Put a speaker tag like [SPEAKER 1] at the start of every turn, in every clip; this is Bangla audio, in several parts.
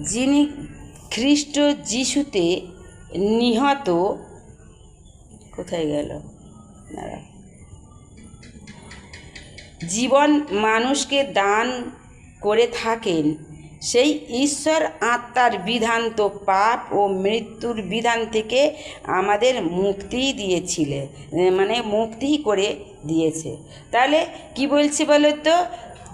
[SPEAKER 1] যিনি খ্রিস্ট যিশুতে নিহত, কোথায় গেল। জীবন মানুষকে দান করে থাকেন, সেই ঈশ্বর আত্মার বিধান তো পাপ ও মৃত্যুর বিধান থেকে আমাদের মুক্তি দিয়েছিলে মানে মুক্তি করে দিয়েছে। তাহলে কি বলছে বলো তো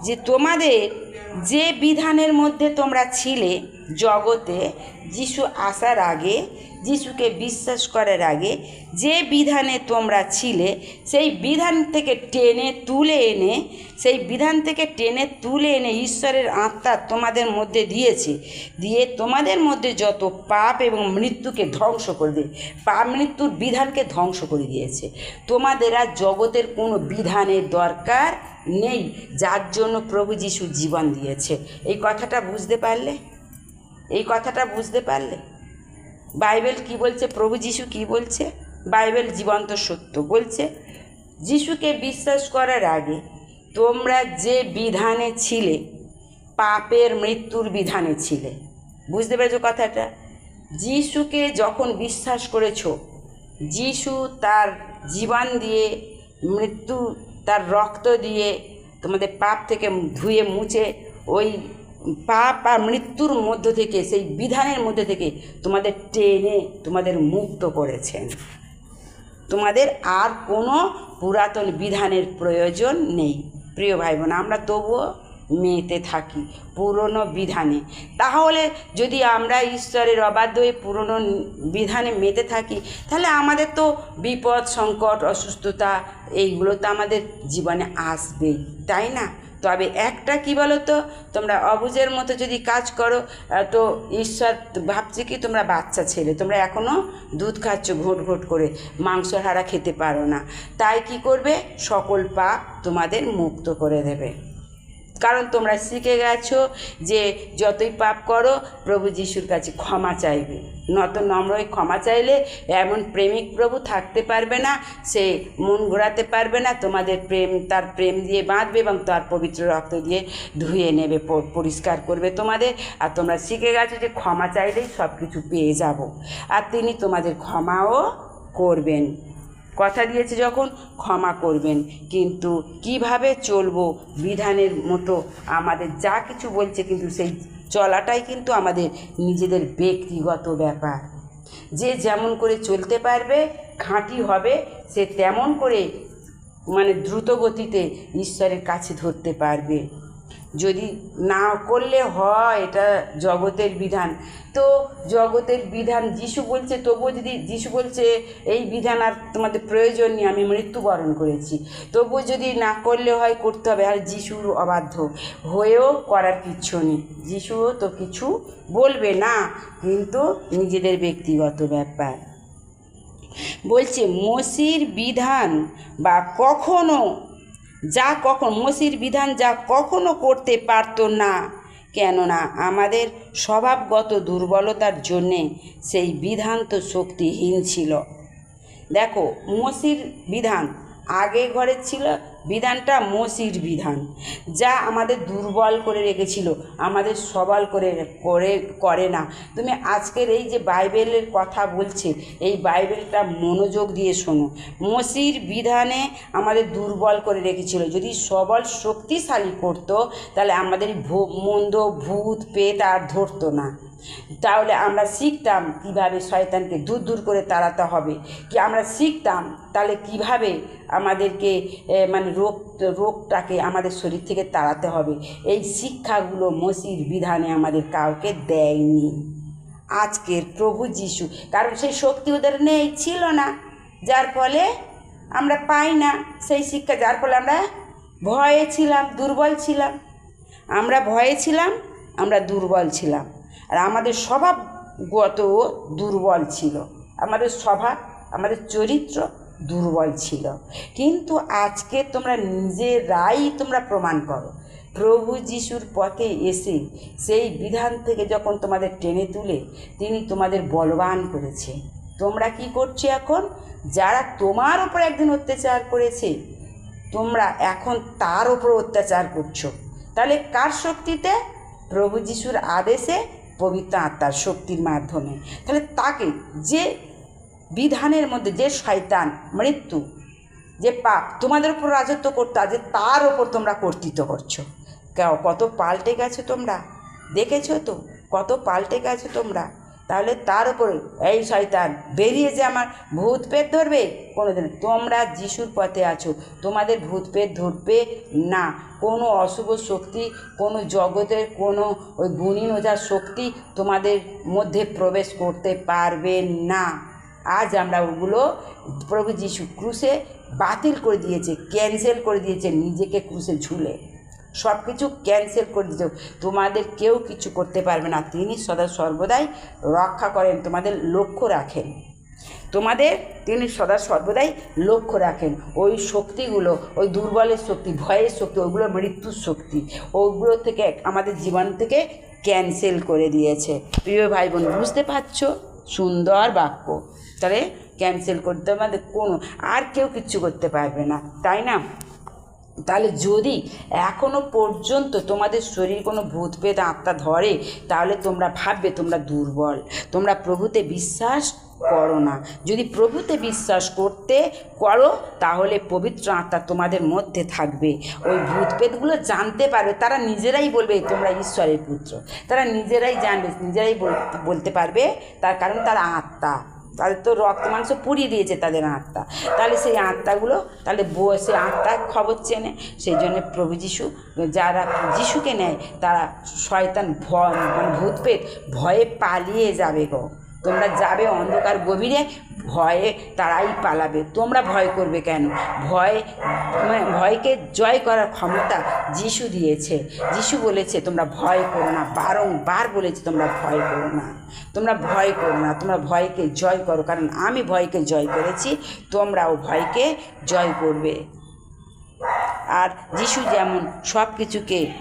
[SPEAKER 1] যে তোমাদের যে বিধানের মধ্যে তোমরা ছিলে জগতে, যিশু আসার আগে, যিশুকে বিশ্বাস করার আগে, যে বিধানে তোমরা ছিলে, সেই বিধান থেকে টেনে তুলে এনে, সেই বিধান থেকে টেনে তুলে এনে ঈশ্বরের আত্মা তোমাদের মধ্যে দিয়েছে। দিয়ে তোমাদের মধ্যে যত পাপ এবং মৃত্যুকে ধ্বংস করে দিয়ে, পাপ মৃত্যুর বিধানকে ধ্বংস করে দিয়েছে। তোমাদের আর জগতের কোনো বিধানের দরকার নেই, যার জন্য প্রভু যিশু জীবন দিয়েছে। এই কথাটা বুঝতে পারলে? এই কথাটা বুঝতে পারলে? বাইবেল কি বলছে? প্রভু যিশু কি বলছে? বাইবেল জীবন্ত সত্য বলছে, যিশুকে বিশ্বাস করার আগে তোমরা যে বিধানে ছিলে, পাপের মৃত্যুর বিধানে ছিলে। বুঝতে পেরেছ কথাটা? যিশুকে যখন বিশ্বাস করেছ, যিশু তার জীবন দিয়ে মৃত্যু তার রক্ত দিয়ে তোমাদের পাপ থেকে ধুয়ে মুছে, ওই পাপ আর মৃত্যুর মধ্য থেকে, সেই বিধানের মধ্যে থেকে তোমাদের টেনে তোমাদের মুক্ত করেছেন। তোমাদের আর কোনো পুরাতন বিধানের প্রয়োজন নেই। প্রিয় ভাই বোন আমরা তবুও মেতে থাকি, পুরনো বিধানে। তাহলে যদি আমরা ঈশ্বরের অবাধ্য হয়ে পুরনো বিধানে মেতে থাকি, তাহলে আমাদের তো বিপদ, সংকট, অসুস্থতা, এইগুলো তো আমাদের জীবনে আসবেই, তাই না? তবে একটা কি বলো তো তোমরা অবুজের মতো যদি কাজ করো তো ঈশ্বর ভাবছে কি তোমরা বাচ্চা ছেলে, তোমরা এখনও দুধ খাচ্ছ ঘোট ঘোট করে, মাংস হারা খেতে পারো না। তাই কি করবে? সকল পাপ তোমাদের মুক্ত করে দেবে। কারণ তোমরা শিখে গেছো যে যতই পাপ করো, প্রভু যিশুর কাছে ক্ষমা চাইবে। নত নম্রই ক্ষমা চাইলে এমন প্রেমিক প্রভু থাকতে পারবে না, সে মন ঘোরাতে পারবে না, তোমাদের প্রেম, তার প্রেম দিয়ে বাঁধবে এবং তার পবিত্র রক্ত দিয়ে ধুয়ে নেবে পরিষ্কার করবে তোমাদের। আর তোমরা শিখে গেছো যে ক্ষমা চাইলেই সব কিছু পেয়ে যাব। আর তিনি তোমাদের ক্ষমাও করবেন। কথা দিয়েছে যখন, ক্ষমা করবেন। কিন্তু কীভাবে চলবো বিধানের মতো আমাদের যা কিছু বলছে কিন্তু সেই চলাটাই কিন্তু আমাদের নিজেদের ব্যক্তিগত ব্যাপার। যে যেমন করে চলতে পারবে, খাঁটি হবে, সে তেমন করে মানে দ্রুত গতিতে ঈশ্বরের কাছে ধরতে পারবে। যদি না করলে হয় এটা জগতের বিধান। তো জগতের বিধান যিশু বলছে, তবুও যদি যিশু বলছে, এই বিধান আর তোমাদের প্রয়োজন নেই, আমি মৃত্যুবরণ করেছি। তবুও যদি না করলে হয়, করতে হবে। আর যিশুর অবাধ্য হয়েও করার কিচ্ছু নেই। যিশুও তো কিছু বলবে না, কিন্তু নিজেদের ব্যক্তিগত ব্যাপার। বলছে, মসির বিধান বা কখনো যা কখন মসির বিধান যা কখনো করতে পারত না। কেননা আমাদের স্বভাবগত দুর্বলতার জন্যে সেই বিধান তো শক্তিহীন ছিল। দেখো, মসির বিধান আগে ঘরে ছিল বিধানটা মসির বিধান, যা আমাদের দুর্বল করে রেখেছিল, আমাদের সবল করে করে করে না। তুমি আজকের এই যে বাইবেলের কথা বলছে, এই বাইবেলটা মনোযোগ দিয়ে শোনো। মসির বিধানে আমাদের দুর্বল করে রেখেছিল। যদি সবল শক্তিশালী করতো, তাহলে আমাদের মন্দ, ভূত পেট আর ধরতো না। তাহলে আমরা শিখতাম কীভাবে শয়তানকে দূর দূর করে তাড়াতে হবে। কি আমরা শিখতাম, তাহলে কীভাবে আমাদেরকে মানে রোগ, রোগটাকে আমাদের শরীর থেকে তাড়াতে হবে। এই শিক্ষাগুলো মসির বিধানে আমাদের কাউকে দেয়নি। আজকের প্রভু যিশু, কারণ সেই শক্তি ওদের নেই, ছিল না। যার ফলে আমরা পাই না সেই শিক্ষা, যার ফলে আমরা ভয়ে ছিলাম, দুর্বল ছিলাম। আমরা ভয়ে ছিলাম, আমরা দুর্বল ছিলাম। আর আমাদের স্বভাবগত দুর্বল ছিল। আমাদের স্বভাব, আমাদের চরিত্র দুর্বল ছিল। কিন্তু আজকে তোমরা নিজেরাই তোমরা প্রমাণ করো। প্রভু যিশুর পথে এসে সেই বিধান থেকে যখন তোমাদের টেনে তুলে তিনি তোমাদের বলবান করেছে। তোমরা কি করছ এখন? যারা তোমার ওপর একদিন অত্যাচার করেছে, তোমরা এখন তার ওপর অত্যাচার করছ। তাহলে কার শক্তিতে? প্রভু যিশুর আদেশে পবিত্র আত্মার শক্তির মাধ্যমে। তাহলে তাকে যে বিধানের মধ্যে যে শয়তান, মৃত্যু, যে পাপ তোমাদের উপর রাজত্ব করতে যে তার ওপর তোমরা কর্তৃত্ব করছ। কত পাল্টে গেছো তোমরা? দেখেছ তো? কত পাল্টে গেছো তোমরা? তাহলে তার উপরে, এই শয়তান, বেরিয়ে যে আমার ভূত পেট ধরবে কোনো দিন তোমরা যিশুর পথে আছো, তোমাদের ভূত পেট ধরবে না। কোনো অশুভ শক্তি, কোনো জগতের কোনো ওই গুণী ওঝার শক্তি তোমাদের মধ্যে প্রবেশ করতে পারবে না। আজ আমরা ওগুলো প্রভু যিশু ক্রুশে বাতিল করে দিয়েছে, ক্যান্সেল করে দিয়েছে নিজেকে ক্রুশে ঝুলে। সব কিছু ক্যান্সেল করে দিতে তোমাদের কেউ কিছু করতে পারবে না। তিনি সদা সর্বদাই রক্ষা করেন, তোমাদের লক্ষ্য রাখেন। তোমাদের তিনি সদা সর্বদাই লক্ষ্য রাখেন। ওই শক্তিগুলো, ওই দুর্বলের শক্তি, ভয়ের শক্তি, ওইগুলো মৃত্যুর শক্তি, ওইগুলো থেকে আমাদের জীবন থেকে ক্যান্সেল করে দিয়েছে। প্রিয় ভাই বোন বুঝতে পারছ? সুন্দর বাক্য। তাহলে ক্যান্সেল করতে আমাদের কোনো আর কেউ কিচ্ছু করতে পারবে না। তাই না? তাহলে যদি এখনও পর্যন্ত তোমাদের শরীর কোনো ভূত পেত আত্মা ধরে, তাহলে তোমরা ভাববে তোমরা দুর্বল। তোমরা প্রভুতে বিশ্বাস করো না। যদি প্রভুতে বিশ্বাস করতে করো, তাহলে পবিত্র আত্মা তোমাদের মধ্যে থাকবে। ওই ভূত পেতগুলো জানতে পারবে, তারা নিজেরাই বলবে তোমরা ঈশ্বরের পুত্র। তারা নিজেরাই জানবে, নিজেরাই বল- বলতে পারবে তার কারণ তারা আত্মা। তাদের তো রক্ত মাংস পুড়িয়ে দিয়েছে তাদের আত্মা। তাহলে সেই আত্মাগুলো, তাহলে সেই আত্মার খবর চেনে। সেই জন্য প্রভু যিশু, যারা যিশুকে নেয়, তারা শয়তান ভয় মানে ভূতপেত ভয়ে পালিয়ে যাবে গো। তোমরা যাবে অন্ধকার গভীরে, ভয়ে তারাই পালাবে। তোমরা ভয় করবে কেন? ভয় মানে ভয়কে জয় করার ক্ষমতা যিশু দিয়েছে। যিশু বলেছে, তোমরা ভয় করো না, বারংবার বলেছে তোমরা ভয় করো না। তোমরা ভয় করো না, তোমরা ভয়কে জয় করো, কারণ আমি ভয়কে জয় করেছি, তোমরাও ভয়কে জয় করবে। আর যিশু যেমন সব কিছুকে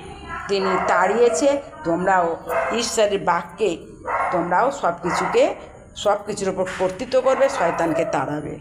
[SPEAKER 1] তিনি তাড়িয়েছে, তোমরাও ঈশ্বরের বাক্যে তোমরাও সব কিছুকে সব কিছুর ওপর কর্তৃত্ব করবে শয়তানকে তাড়াবে।